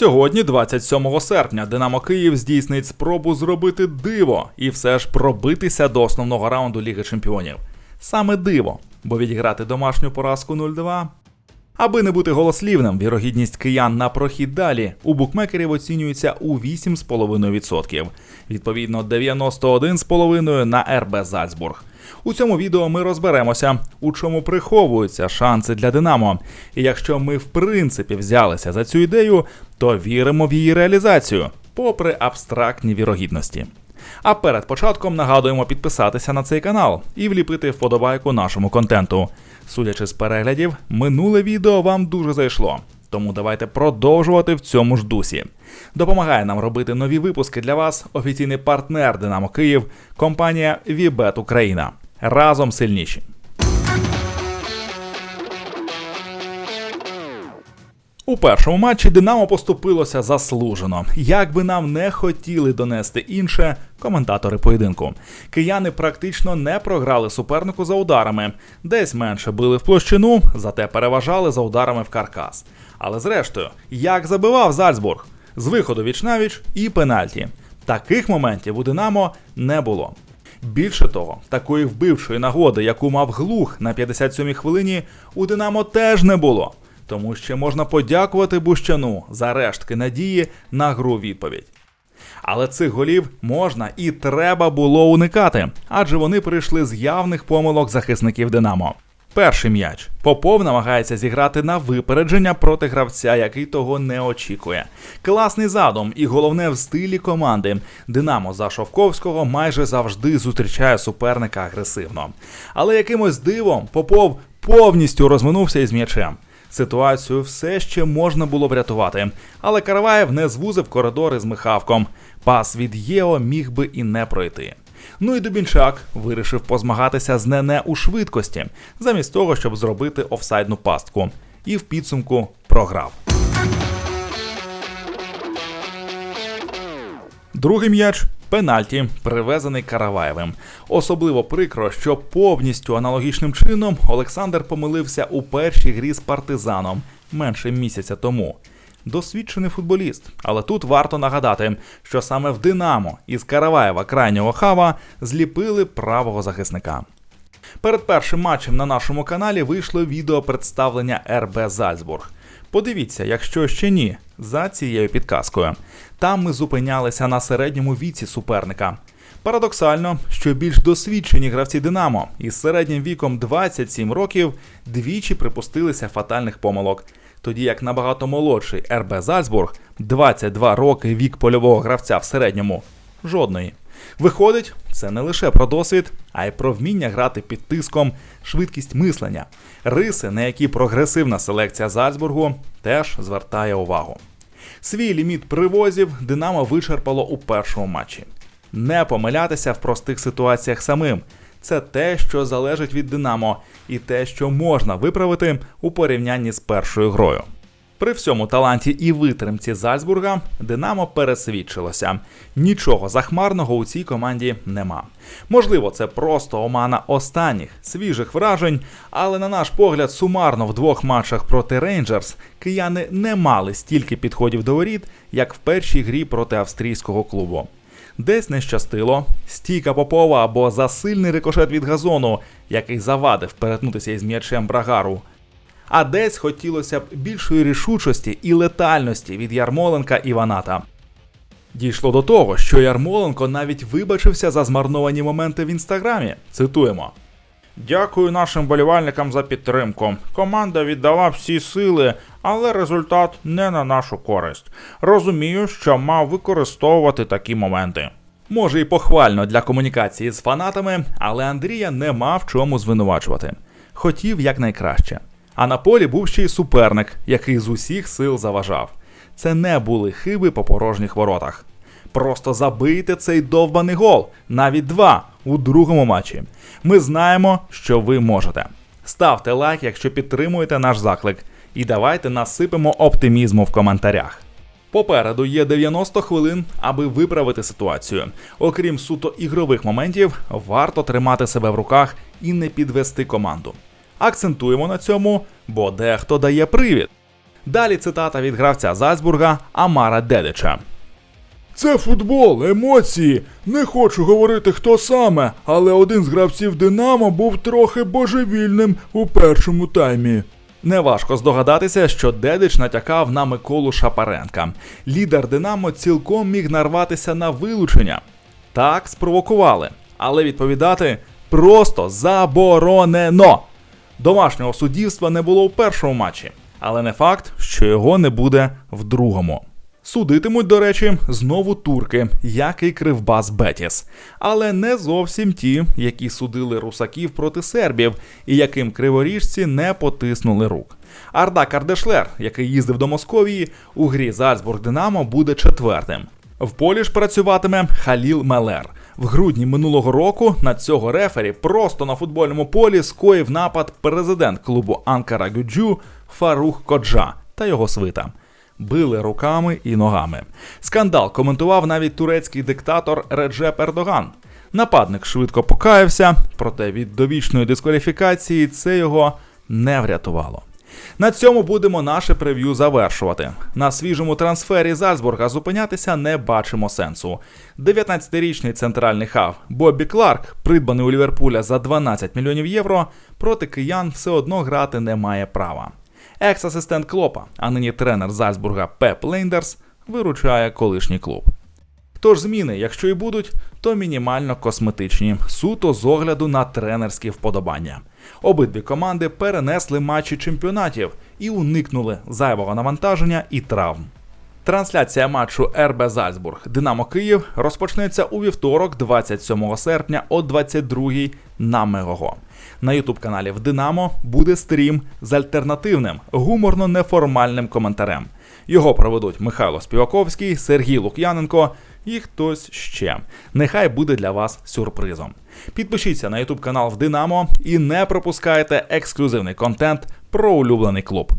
Сьогодні, 27 серпня, Динамо Київ здійснить спробу зробити диво і все ж пробитися до основного раунду Ліги Чемпіонів. Саме диво, бо відіграти домашню поразку 0-2. Аби не бути голослівним, вірогідність киян на прохід далі у букмекерів оцінюється у 8,5%. Відповідно, 91,5% на РБ Зальцбург. У цьому відео ми розберемося, у чому приховуються шанси для Динамо. І якщо ми в принципі взялися за цю ідею, то віримо в її реалізацію, попри абстрактні вірогідності. А перед початком нагадуємо підписатися на цей канал і вліпити вподобайку нашому контенту. Судячи з переглядів, минуле відео вам дуже зайшло. Тому давайте продовжувати в цьому ж дусі. Допомагає нам робити нові випуски для вас офіційний партнер Динамо Київ, компанія Вібет Україна. Разом сильніші. У першому матчі Динамо поступилося заслужено. Як би нам не хотіли донести інше, коментатори поєдинку. Кияни практично не програли супернику за ударами, десь менше били в площину, зате переважали за ударами в каркас. Але зрештою, як забивав Зальцбург з виходу віч-навіч і пенальті. Таких моментів у Динамо не було. Більше того, такої вбивчої нагоди, яку мав глух на 57-й хвилині, у Динамо теж не було. Тому ще можна подякувати Бущану за рештки надії на гру відповідь. Але цих голів можна і треба було уникати, адже вони прийшли з явних помилок захисників Динамо. Перший м'яч Попов намагається зіграти на випередження проти гравця, який того не очікує. Класний задум, і головне в стилі команди. Динамо за Шовковського майже завжди зустрічає суперника агресивно. Але якимось дивом Попов повністю розминувся із м'ячем. Ситуацію все ще можна було врятувати, але Караваєв не звузив коридори з Михавком. Пас від Єо міг би і не пройти. Ну і Дубінчак вирішив позмагатися з Нене у швидкості, замість того, щоб зробити офсайдну пастку. І в підсумку програв. Другий м'яч пенальті, привезений Караваєвим. Особливо прикро, що повністю аналогічним чином Олександр помилився у першій грі з партизаном менше місяця тому. Досвідчений футболіст, але тут варто нагадати, що саме в Динамо із Караваєва крайнього хава зліпили правого захисника. Перед першим матчем на нашому каналі вийшло відео представлення РБ Зальцбург. Подивіться, якщо ще ні, за цією підказкою. Там ми зупинялися на середньому віці суперника. Парадоксально, що більш досвідчені гравці Динамо із середнім віком 27 років двічі припустилися фатальних помилок, тоді як набагато молодший РБ Зальцбург 22 роки вік польового гравця в середньому жодної. Виходить, це не лише про досвід, а й про вміння грати під тиском, швидкість мислення, риси, на які прогресивна селекція Зальцбургу теж звертає увагу. Свій ліміт привозів Динамо вичерпало у першому матчі. Не помилятися в простих ситуаціях самим. Це те, що залежить від Динамо, і те, що можна виправити у порівнянні з першою грою. При всьому таланті і витримці Зальцбурга Динамо пересвідчилося. Нічого захмарного у цій команді нема. Можливо, це просто омана останніх свіжих вражень, але на наш погляд, сумарно в двох матчах проти Рейнджерс кияни не мали стільки підходів до воріт, як в першій грі проти австрійського клубу. Десь не щастило, стійка Попова або засильний рикошет від газону, який завадив перетнутися із м'ячем Брагару а десь хотілося б більшої рішучості і летальності від Ярмоленка і Ваната. Дійшло до того, що Ярмоленко навіть вибачився за змарновані моменти в інстаграмі. Цитуємо. Дякую нашим болівальникам за підтримку. Команда віддала всі сили, але результат не на нашу користь. Розумію, що мав використовувати такі моменти. Може і похвально для комунікації з фанатами, але Андрія не мав чому звинувачувати. Хотів якнайкраще. А на полі був ще й суперник, який з усіх сил заважав. Це не були хиби по порожніх воротах. Просто забийте цей довбаний гол, навіть два у другому матчі. Ми знаємо, що ви можете. Ставте лайк, якщо підтримуєте наш заклик, і давайте насипемо оптимізму в коментарях. Попереду є 90 хвилин, аби виправити ситуацію. Окрім суто ігрових моментів, варто тримати себе в руках і не підвести команду. Акцентуємо на цьому, бо дехто дає привід. Далі цитата від гравця Зальцбурга Амара Дедича. Це футбол, емоції. Не хочу говорити хто саме, але один з гравців Динамо був трохи божевільним у першому таймі. Неважко здогадатися, що Дедич натякав на Миколу Шапаренка. Лідер Динамо цілком міг нарватися на вилучення. Так спровокували, але відповідати просто заборонено. Домашнього суддівства не було у першому матчі, але не факт, що його не буде в другому. Судитимуть, до речі, знову турки, як і Кривбас Бетіс, але не зовсім ті, які судили русаків проти сербів, і яким криворіжці не потиснули рук. Арда Кардешлер, який їздив до Московії, у грі Зальцбург Динамо буде четвертим. В полі ж працюватиме Халіл Мелер. В грудні минулого року на цього рефері просто на футбольному полі скоїв напад президент клубу Анкара Гюджу Фарух Коджа та його свита. Били руками і ногами. Скандал коментував навіть турецький диктатор Реджеп Ердоган. Нападник швидко покаявся, проте від довічної дискваліфікації це його не врятувало. На цьому будемо наше прев'ю завершувати. На свіжому трансфері Зальцбурга зупинятися не бачимо сенсу. 19-річний центральний хав Боббі Кларк, придбаний у Ліверпуля за 12 мільйонів євро, проти киян все одно грати не має права. Екс-асистент Клопа, а нині тренер Зальцбурга Пеп Лейндерс, виручає колишній клуб. Тож зміни, якщо і будуть, то мінімально косметичні, суто з огляду на тренерські вподобання. Обидві команди перенесли матчі чемпіонатів і уникнули зайвого навантаження і травм. Трансляція матчу РБ Зальцбург Динамо Київ розпочнеться у вівторок, 27 серпня о 22 на Мегого. На ютуб каналі в Динамо буде стрім з альтернативним гуморно-неформальним коментарем. Його проведуть Михайло Співаковський, Сергій Лук'яненко і хтось ще. Нехай буде для вас сюрпризом. Підпишіться на ютуб канал в Динамо і не пропускайте ексклюзивний контент про улюблений клуб.